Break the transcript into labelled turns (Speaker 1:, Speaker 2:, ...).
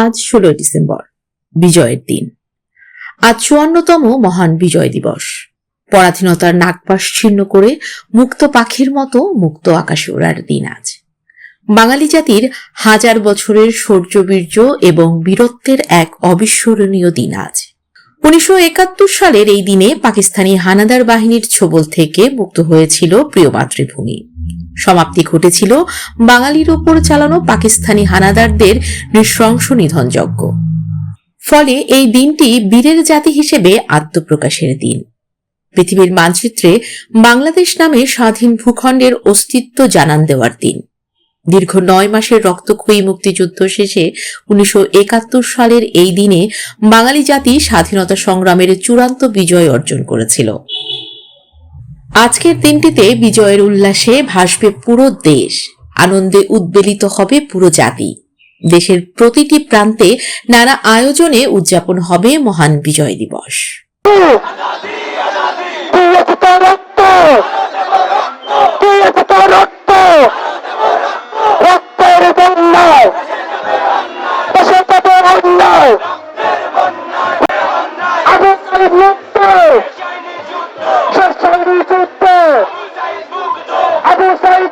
Speaker 1: আজ ষোলোই ডিসেম্বর, বিজয়ের দিন। আজ চুয়ান্নতম মহান বিজয় দিবস। পরাধীনতার নাগপাশ ছিন্ন করে মুক্ত পাখির মতো মুক্ত আকাশে ওড়ার দিন আজ। বাঙালি জাতির হাজার বছরের শৌর্যবীর্য এবং বীরত্বের এক অবিস্মরণীয় দিন আজ। উনিশশো একাত্তর সালের এই দিনে পাকিস্তানি হানাদার বাহিনীর ছোবল থেকে মুক্ত হয়েছিল প্রিয় মাতৃভূমি। সমাপ্তি ঘটেছিল বাঙালির ওপর চালানো পাকিস্তানি হানাদারদের নৃশংস নিধনযজ্ঞ। ফলে এই দিনটি বীরের জাতি হিসেবে আত্মপ্রকাশের দিন। পৃথিবীর মানচিত্রে বাংলাদেশ নামে স্বাধীন ভূখণ্ডের অস্তিত্ব জানান দেওয়ার দিন। দীর্ঘ নয় মাসের রক্তক্ষয়ী মুক্তিযুদ্ধ শেষে উনিশশো একাত্তর সালের এই দিনে বাঙালি জাতি স্বাধীনতা সংগ্রামের চূড়ান্ত বিজয় অর্জন করেছিল। আজকের দিনটিতে বিজয়ের উল্লাসে ভাসবে পুরো দেশ। আনন্দে উদ্বেলিত হবে পুরো জাতি। দেশের প্রতিটি প্রান্তে নানা আয়োজনে উদযাপন হবে মহান বিজয় দিবস।
Speaker 2: আবু সাইদ